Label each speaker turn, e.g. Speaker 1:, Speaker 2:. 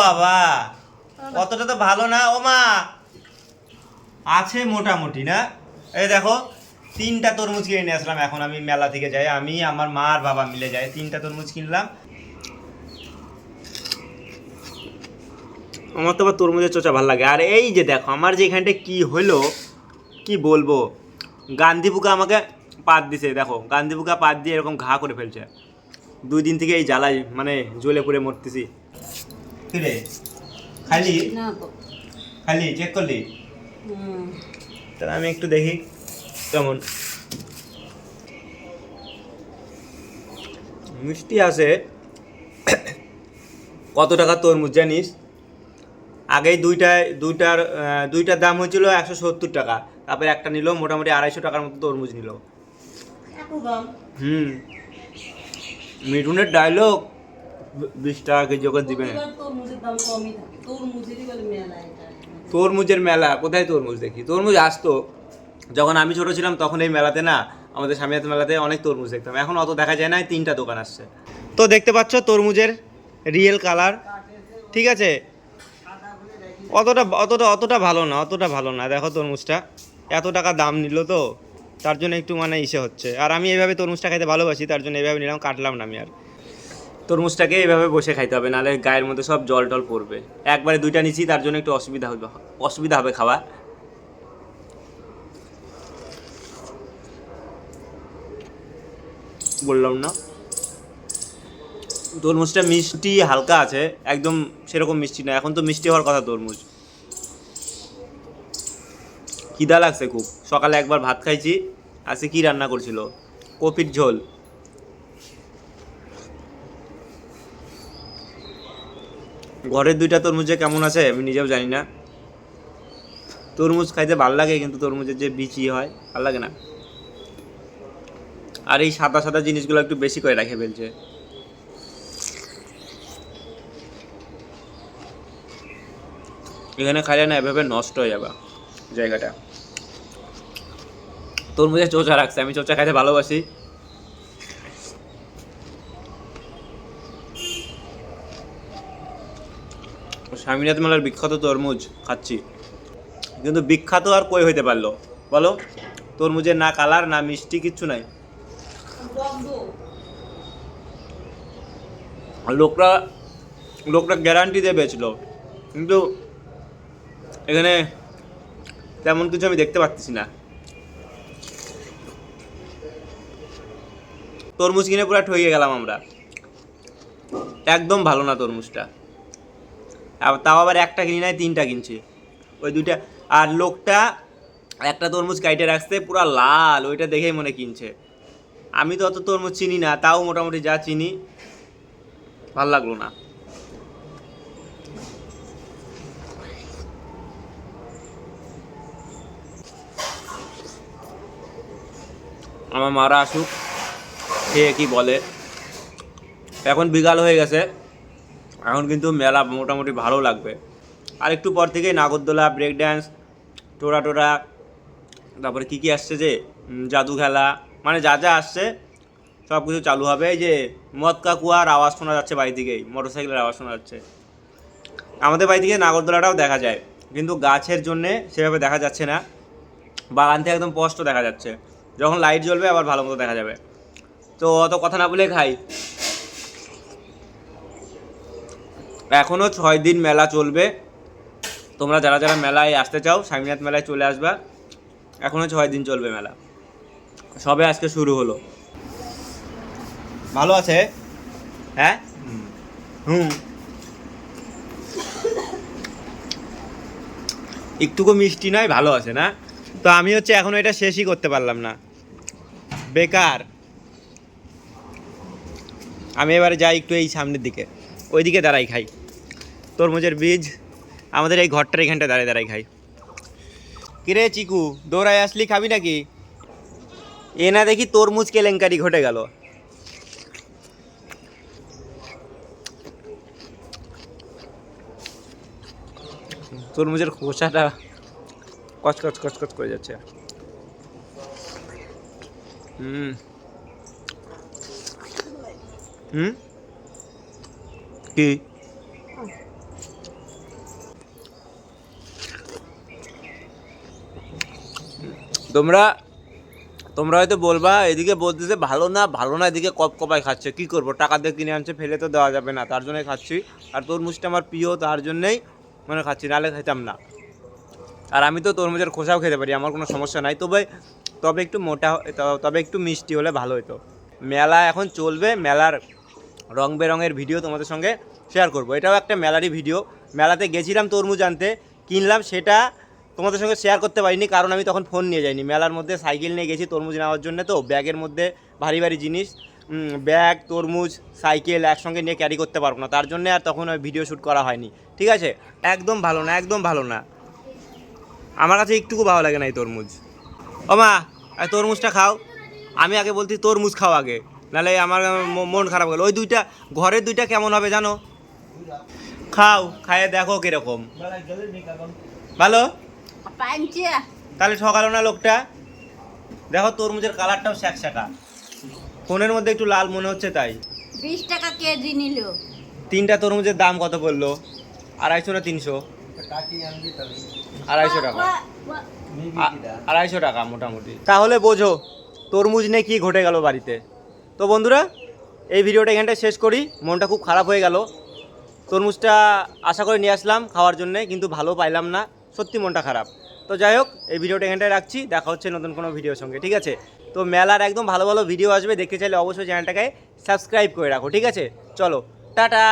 Speaker 1: বাবা। অতটা তো ভালো না ও মা। আছে মোটামুটি না? এই দেখো তিনটা তরমুজ কিনে নিয়ে আসলাম এখন আমি মেলা থেকে যাই। আমি আমার মা আর বাবা মিলে যাই। তিনটা তরমুজ কিনলাম। আমার তো আবার তরমুজের চোচা ভালো লাগে। আর এই যে দেখো আমার যে এখানটা কি হলো কি বলব? গান্ধী বুকা আমাকে পাত দিছে দেখো। গান্ধী বুকা পাত দিয়ে এরকম ঘা করে ফেলছে। দুই দিন থেকে এই জ্বালাই মানে জ্বলে পুড়ে মরতেছি। কিরে? খালি?
Speaker 2: না
Speaker 1: খালি চেক করলি?
Speaker 2: হুম।
Speaker 1: তাহলে আমি একটু দেখি কেমন? মিষ্টি আছে। কত টাকা তরমুজ জানিস? আগেই দুইটায় দুইটার দুইটার দাম হয়েছিল একশো সত্তর টাকা। তারপরে একটা নিল মোটামুটি আড়াইশো টাকার মতো তরমুজ নিল। হুম। মিঠুনের ডায়লগ বিশ টাকা কেজি ওকে দিবে
Speaker 2: তরমুজের মেলা
Speaker 1: কোথায় তরমুজ দেখি? তরমুজ আসতো। যখন আমি ছোট ছিলাম তখন এই মেলাতে না আমাদের স্বামীহাত মেলাতে অনেক তরমুজ দেখতাম। এখন অত দেখা যায় না তিনটা দোকান আসছে। তো দেখতে পাচ্ছ তরমুজের রিয়েল কালার ঠিক আছে? অতটা অতটা অতটা ভালো না অতটা ভালো না। দেখো তরমুজটা এত টাকা দাম নিল তো তার জন্য একটু মানে ইসে হচ্ছে। আর আমি এভাবে তরমুজটা খাইতে ভালোবাসি তার জন্য এভাবে নিলাম কাটলাম না আমি আর। তরমুজটাকে এইভাবে বসে খাইতে হবে নাহলে গায়ের মধ্যে সব জল টল পড়বে। একবারে দুইটা নিচ্ছি তার জন্য একটু অসুবিধা হবে অসুবিধা হবে খাওয়া বললাম না। তরমুজটা মিষ্টি হালকা আছে, একদম সেরকম মিষ্টি না, এখন তো মিষ্টি হওয়ার কথা তরমুজ। খিদা লাগছে খুব। সকালে একবার ভাত খাইছি, আজকে কি রান্না করছিল? কপির ঝোল। ঘরের দুইটা তরমুজে কেমন আছে আমি নিজেও জানি না। তরমুজ খাইতে ভালো লাগে, কিন্তু তরমুজের যে বিচি হয়, ভালো লাগে না। আর এই সাদা সাদা জিনিসগুলো একটু বেশি করে রাখে ফেলছে এখানে খাইলে না এভাবে নষ্ট হয়ে যাবে জায়গাটা। তরমুজের চোচা রাখছে, আমি চোচা খাইতে ভালোবাসি। স্বামীনাথ মেলার বিখ্যাত তরমুজ খাচ্ছি। কিন্তু বিখ্যাত আর কই হইতে পারল? বলো, তরমুজের না কালার, না মিষ্টি, কিচ্ছু নাই। লোকরা লোকরা গ্যারান্টি দিয়ে বেচলো। কিন্তু এখানে তেমন কিছু আমি দেখতে পাচ্ছি না। তরমুজ কিনে পুরো ঠইয়ে গেলাম আমরা। একদম ভালো না তরমুজটা। তাও আবার একটা কিনি নাই, তিনটা কিনছি। ওই দুইটা, আর লোকটা একটা তরমুজ কাইটে রাখতে পুরো লাল, ওইটা দেখেই মনে কিনছে। আমি তো অত তরমুজ চিনি না, তাও মোটামুটি যা চিনি, ভালো লাগল না। আমার মারা আসুক খেয়ে কি বলে। এখন বিকাল হয়ে গেছে। এখন কিন্তু মেলা মোটামুটি ভালো লাগবে। আর একটু পর থেকেই নাগরদোলা ব্রেক ড্যান্স টোরা টোরা, তারপরে কী কী আসছে যে জাদু খেলা মানে যা যা আসছে সব কিছু চালু হবে। এই যে, মদ কাকুয়ার আওয়াজ শোনা যাচ্ছে বাড়ি থেকেই মোটর সাইকেলের আওয়াজ শোনা যাচ্ছে। আমাদের বাড়ি থেকে নাগরদোলাটাও দেখা যায়, কিন্তু গাছের জন্যে সেভাবে দেখা যাচ্ছে না। বাগান থেকে একদম স্পষ্ট দেখা যাচ্ছে। যখন লাইট জ্বলবে, আবার ভালো মতো দেখা যাবে। তো অত কথা না বলে খাই। এখনও ছয় দিন মেলা চলবে। তোমরা যারা যারা মেলায় আসতে চাও, স্বামীনাথ মেলায় চলে আসবা। এখনও ছয় দিন চলবে মেলা। সবে আজকে শুরু হলো। ভালো আছে? হ্যাঁ? হুম। একটুকু মিষ্টি নয়, ভালো আছে না? তো আমি হচ্ছে এখনও এটা শেষই করতে পারলাম না। বেকার। আমি এবারে যাই একটু এই সামনের দিকে। ওই দিকে দাঁড়াই খাই। তরমুজের বীজ। আমাদের এই ঘরটার এখানটা দাঁড়ায় দাঁড়াই খাই। কিরে চিকু, দৌড়ায় আসলি, খাবি নাকি? এ না দেখি তরমুজ কেলেঙ্কারি ঘটে গেল। তরমুজের খোসাটা কচকচ কচকচ করে যাচ্ছে। হুম। হুম? কি? তোমরা তোমরা হয়তো বলবা, এদিকে বলতেছে, ভালো না ভালো না, এদিকে কপ কপায় খাচ্ছে, কি করব? টাকা দিয়ে কিনে আনছে, ফেলে তো দেওয়া যাবে না, তার জন্যই খাচ্ছি। আর তরমুজটা আমার প্রিয়, তার জন্যেই মানে খাচ্ছি, নাহলে খেতাম না। আর আমি তো তরমুজের খোসাও খেতে পারি, আমার কোনো সমস্যা নাই। তবে তবে একটু মোটা তবে একটু মিষ্টি হলে ভালো হতো মেলা এখন চলবে, মেলার রং বেরঙের ভিডিও তোমাদের সঙ্গে শেয়ার করব। এটাও একটা মেলারই ভিডিও। মেলাতে গেছিলাম তরমুজ আনতে, কিনলাম, সেটা তোমাদের সঙ্গে শেয়ার করতে পারিনি, কারণ আমি তখন ফোন নিয়ে যাইনি। মেলার মধ্যে সাইকেল নিয়ে গেছি তরমুজ নেওয়ার জন্য তো, ব্যাগের মধ্যে ভারী ভারী জিনিস। ব্যাগ, তরমুজ, সাইকেল একসঙ্গে নিয়ে ক্যারি করতে পারব না। তার জন্য আর তখন ভিডিও শ্যুট করা হয়নি। ঠিক আছে? একদম ভালো না, একদম ভালো না। আমার কাছে একটুকু ভালো লাগে না এই তরমুজ। ও মা তরমুজটা খাও। আমি আগে বলছি তরমুজ খাও আগে, নাহলে আমার মন খারাপ গেল। ওই দুইটা, ঘরের দুইটা কেমন হবে জানো? খাও খাইয়ে দেখো কীরকম। ভালো? তাহলে সকালো না লোকটা। দেখো তরমুজের কালারটাও শ্যাকশ্যাকা ফোনের মধ্যে একটু লাল মনে হচ্ছে তাই।
Speaker 2: বিশ টাকা কেজি নিল।
Speaker 1: তিনটা তরমুজের দাম কত পড়ল? আড়াইশো না তিনশো? আড়াইশো টাকা। আড়াইশো টাকা মোটামুটি। তাহলে বোঝো তরমুজ নিয়ে কী ঘটে গেল বাড়িতে। তো বন্ধুরা এই ভিডিওটা এখানটায় শেষ করি। মনটা খুব খারাপ হয়ে গেল। তরমুজটা আশা করে নিয়ে আসলাম খাওয়ার জন্যে কিন্তু ভালো পাইলাম না। সত্যি মনটা খারাপ। তো যাই হোক, এই ভিডিওটা এখানটায় রাখছি। দেখা হচ্ছে নতুন কোনো ভিডিওর সঙ্গে, ঠিক আছে? তো মেলার একদম ভালো ভালো ভিডিও আসবে। দেখতে চাইলে অবশ্যই চ্যানেলটাকে সাবস্ক্রাইব করে রাখো, ঠিক আছে? চলো, টাটা!